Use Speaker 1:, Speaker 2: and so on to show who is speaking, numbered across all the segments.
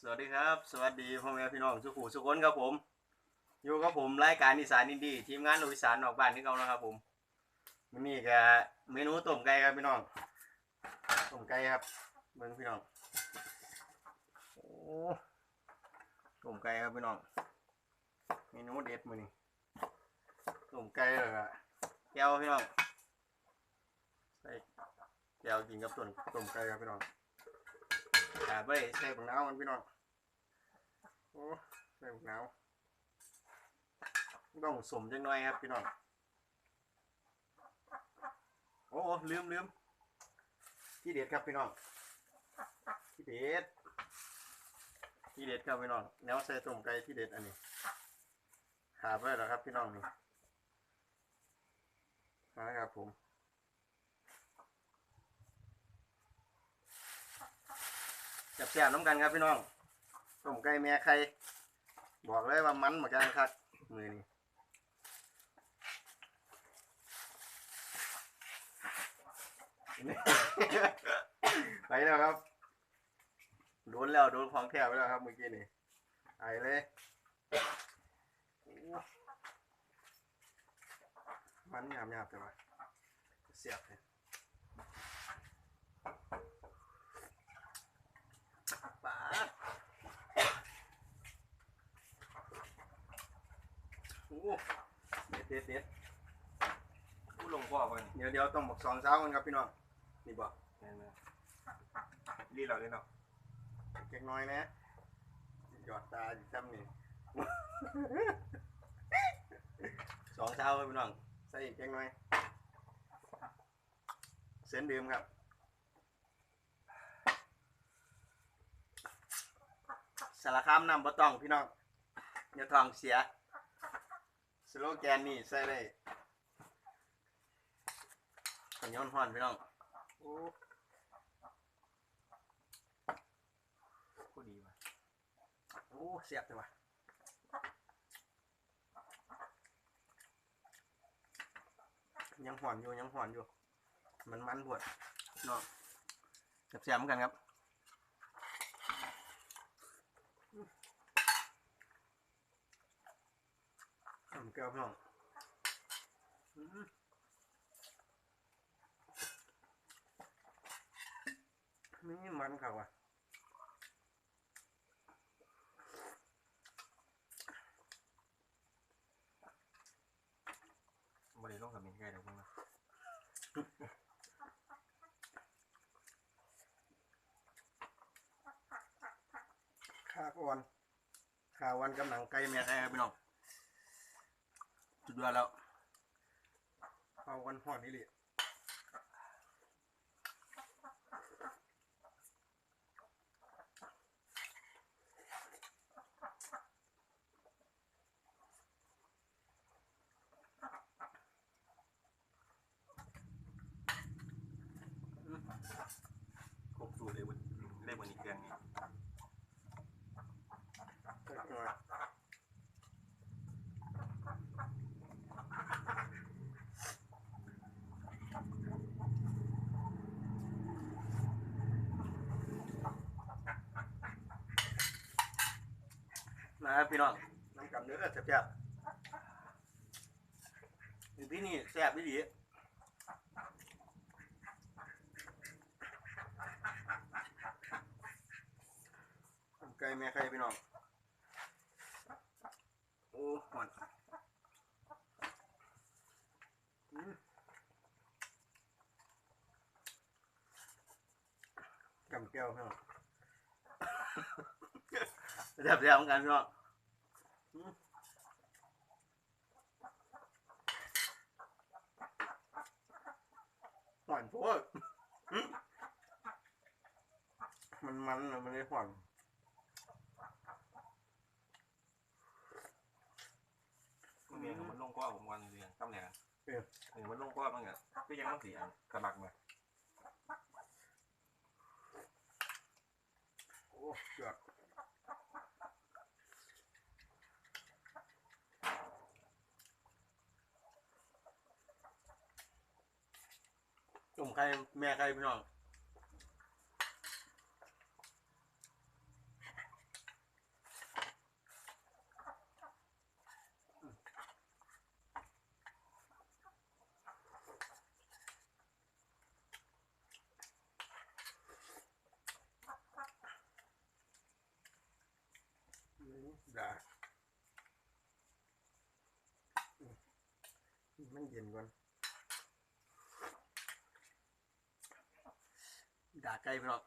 Speaker 1: สวัสดีครับ สวัสดีพ่อแม่พี่น้องสุขุสุขคนครับผม อยู่กับผมรายการอีสานอินดีทีมงานลูกอีสานออกบ้านที่เก่านะครับผมวันนี้ก็เมนูต้มไก่ครับพี่น้องต้มไก่ครับเบิ่งพี่น้องโอ้ต้มไก่ครับพี่น้องเมนูเด็ดมือนี้ต้มไก่เลยอะแก้วพี่น้องใส่แก้วกินกับต้นต้มไก่ครับพี่น้อง ขาไปใส่บักนาวมันพี่น้องโอ้ใส่บักนาวต้องสมจังหน่อยครับพี่น้องโอ้ลืมลืมที่เด็ดครับพี่น้องที่เด็ดที่เด็ดครับพี่น้องแนวใส่ต้มไก่ที่เด็ดอันนี้ขาไปแล้วครับพี่น้องนี่นะครับผม จับแซ่บน้ำกันครับพี่น้องต้มไก่แม่ไข่บอกเลยว่ามันเหมือนกันครับมือนี้ไปแล้วครับโดนแล้วโดนของแถวไปแล้วครับเมื่อกี้นี่ไอเลยมันหยาบหยาบๆแต่ว่าเสียบเลย ปาดโอ้ เด็ดเด็ดเด็ด
Speaker 2: ผู้ลงพ่อมัน
Speaker 1: เดี๋ยวเดี๋ยวต้องบอกสองเช้ากันครับพี่น้องนี่บอก
Speaker 2: รีเราเลยเนาะ
Speaker 1: เล็กน้อยนะหยอดตาอยู่ซ้ำนี่สองเช้าครับพี่น้องใส่อีกเล็กน้อยเส้นดื่มครับสารคามนำบะตองพี่น้องอย่าทองเสีย โลแกนนี่ใส่ได้ขย้อนห่อนพี่น้องโอ้
Speaker 2: ผู้ดีว่ะ
Speaker 1: โอ้เสียบจังวะยังห่อนอยู่ยังห่อนอยู่ มันมันปวดเนาะเสียบๆเหมือนกันครับ ทำแก้วพี่น้องนี่มันครับว่ะ
Speaker 2: บริโลงกับมินไก่เดี๋ยวพวกนะ
Speaker 1: ข้าก่อนข้าวันกำลังไกลแม่ไก่ครับพี่น้อง จุดเดือดแล้วข้ากันห่อนนี่เลยครบสูตรเลยเว้ย
Speaker 2: ได้บนนี้เครื่องนี้
Speaker 1: เล็กน้อย นะครับพี่น้องน้ำกับเนื้อแซ่บๆอยู่ที่นี่แซ่บดีดีไก่แม่ไก่พี่น้อง โอ้หอนอืมกำแก้วพี่น้องแซ่บๆเหมือนกันพี่น้อง หวานโพดอืมมันมันๆนะมันไม่หวาน
Speaker 2: มันมีมันลงก้อผมวันเรียนตั้มแหน่เออมันลงก้อบ้างอะก็ยังต้องสีอันกระบักมา
Speaker 1: โอ้เกือบ มไก่แม่ใครพี่น้องได้มันเย็นก่อน ด่าไก่พี่น้อง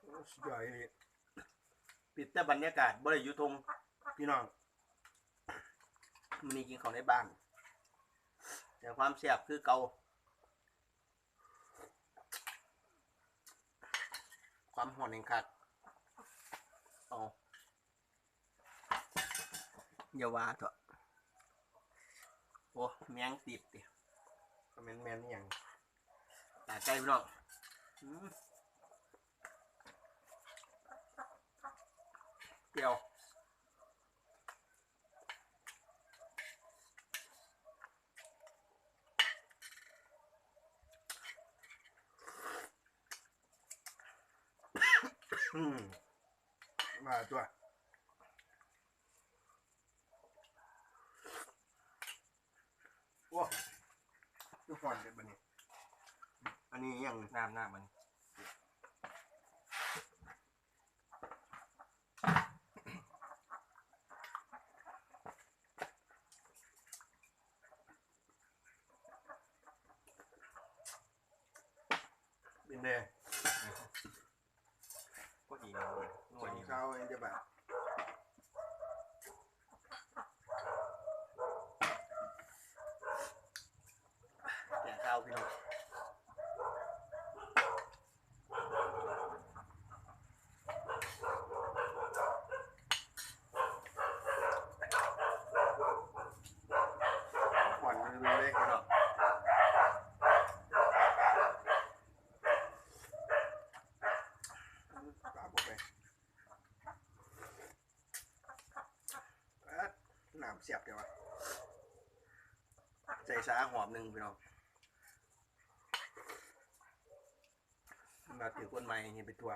Speaker 1: โอ้สุดยอดเลยปิดแต่บรรยากาศบ่ได้อยู่ทงพี่น้องมันนี่กินของในบ้าน แต่ความเสียบคือเกาความหอนเองคัดเอา อย่าว่าเถอะโอ้แมงติดดิก็แมนแมนนี่ยังตาใจพี่น้องอืมเปรี้ยวอืมมาตัวโอ้ทุ กคนเด็ดบันนี้ อันนี้ยัง
Speaker 2: น้ำน้ำมัน
Speaker 1: เป็นแดง
Speaker 2: ก็ดีเลยน
Speaker 1: ส
Speaker 2: ว
Speaker 1: อ
Speaker 2: ด
Speaker 1: ง
Speaker 2: ดี
Speaker 1: เช้าเองจะแบบแกะข้าวพี่น้องหวานเลยเลยพี่น้องตามออกไปอะน้ำเสียบเดี๋ยววะใสาหอมหนึ่งพี่น้องมาถือก้นไม้อย่างนี้ไปตัว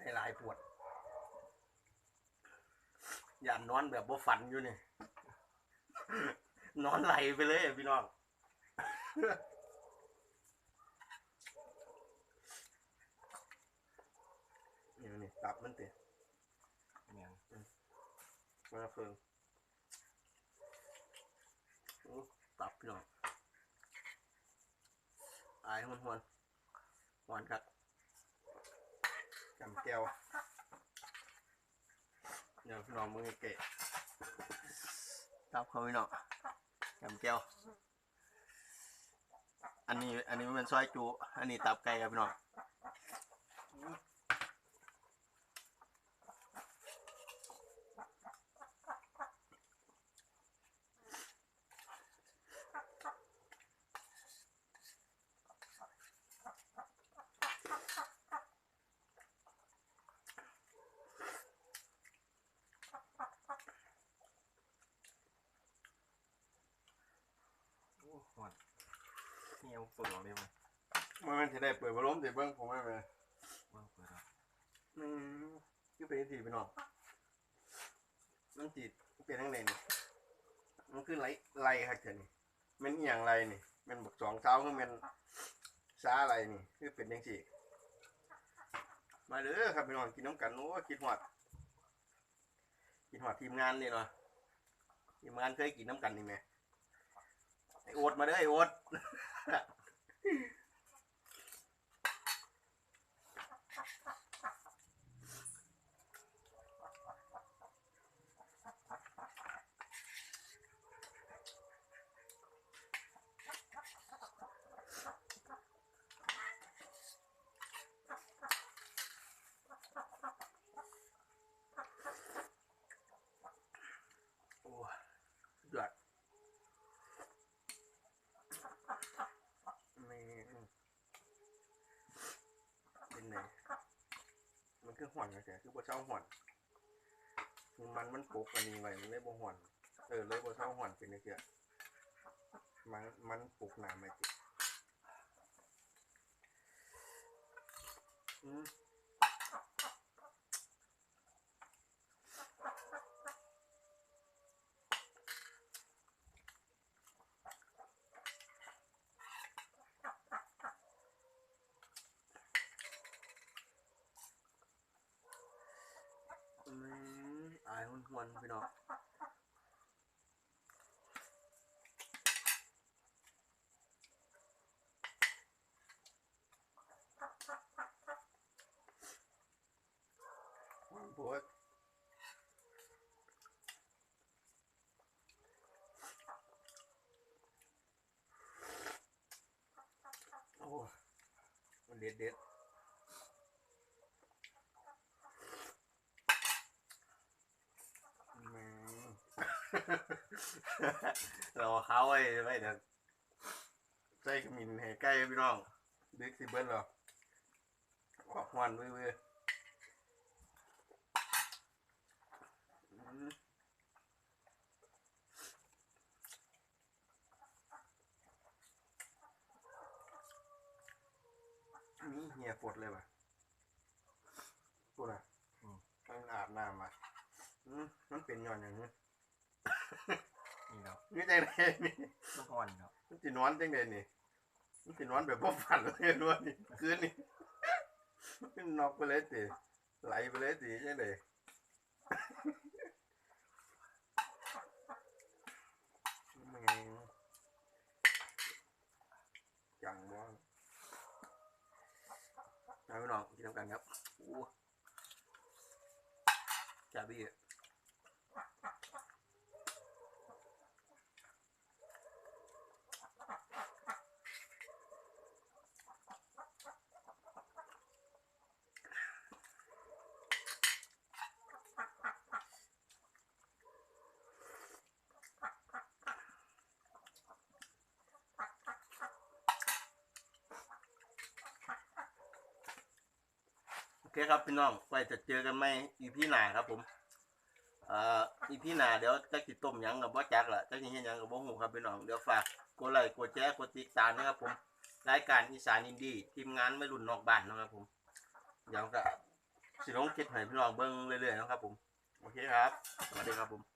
Speaker 1: ให้ลายปวดอย่านอนแบบบ่ฝันอยู่นี่นอนไหลไปเลยพี่น้องนี่นี่ตับมันเตะ
Speaker 2: เนี่ย
Speaker 1: มาเฟิงโอ้ ตับพี่น้องอายมันหวนหวานครับจำแก้วเดี๋ยวพี่น้องมึงเกะตับเขาพี่น้องจำแก้วอันนี้อันนี้มันเป็นซอยจู อันนี้ตับไก่ครับพี่น้อง
Speaker 2: โอ้หวานนี่เอาเปิดออกเลยมั้ย
Speaker 1: มันมันจะได้เปิดบอลลมแต่เบิ้งผมไม่เป็น
Speaker 2: เปิดเปิดออก
Speaker 1: อืมคือเป็นสีพี่น้องมันจีเป็นทั้งไหนนี่มันคือไรไรครับเจนี่มันอหย่างไรนี่มันบอกสองเท้าคือมันซาอะไรนี่ คือเป็นยังสี่มาเด้อครับพี่น้องกินน้ำกันโอ้กินหอดกินหอดทีมงานนี่เนาะทีมงานเคยกินน้ำกันนี่ไหม ไอโอ๊ตมาเด้อไอโอ๊ต โอ้ยสุดยอดไม่เป็นไงมัน คือห่อนนะแกคือบ่เช่าห่อนคือมันมันปกอันนี้ไว้มันเลยบ่ห่อน เออเลยบ่เช่าห่อนเป็นเกียมันมันปกหนาไม่ติดอืม หวนพี่น้องหวานโพดโอ้มันเด็ดเด็ด แม่ง เราเขาไว้ไว้เดี๋ยวใส่ขมิ้นให้ใกล้พี่น้องเด็กสิเบิ้ลเหรอออกหวานเว้ยเว้ยอืมนี่เหี่ยฝดเลยว่ะพูดอะอืมมันอาบน้ำมาอืมมันเป็นย้อนอย่างนี้
Speaker 2: นี่เนาะ
Speaker 1: นี่จังไดนี่
Speaker 2: ลูกอ่อนเนาะ
Speaker 1: มันสินอนจังไดนี่มันสินอนแบบบ่ฝันเลยนวลนี่คืนนี่มันนอกไปเลยติไหลไปเลยติจังไดแม่งจังบ่เอาพี่น้องกินน้ำกันครับโอ้จ่าบี้ เคครับพี่น้องไปจะเจอกันไหมอีพี่หนาครับผมเอ่ออีพี่หนาเดี๋ยวจะกิต้มยังกับบ่จักล่ะจะกินยังกับบ่หูครับพี่น้องเดี๋ยวฝากกดไลค์กดแชร์กดติดตามนะครับผมรายการอีสานอินดี้ทีมงานไม่รุ่นนอกบ้านนะครับผมเดี๋ยวก็สิลงคลิปให้พี่น้องเบิ้งเรื่อยๆนะครับผมโอเคครับสวัสดีครับผม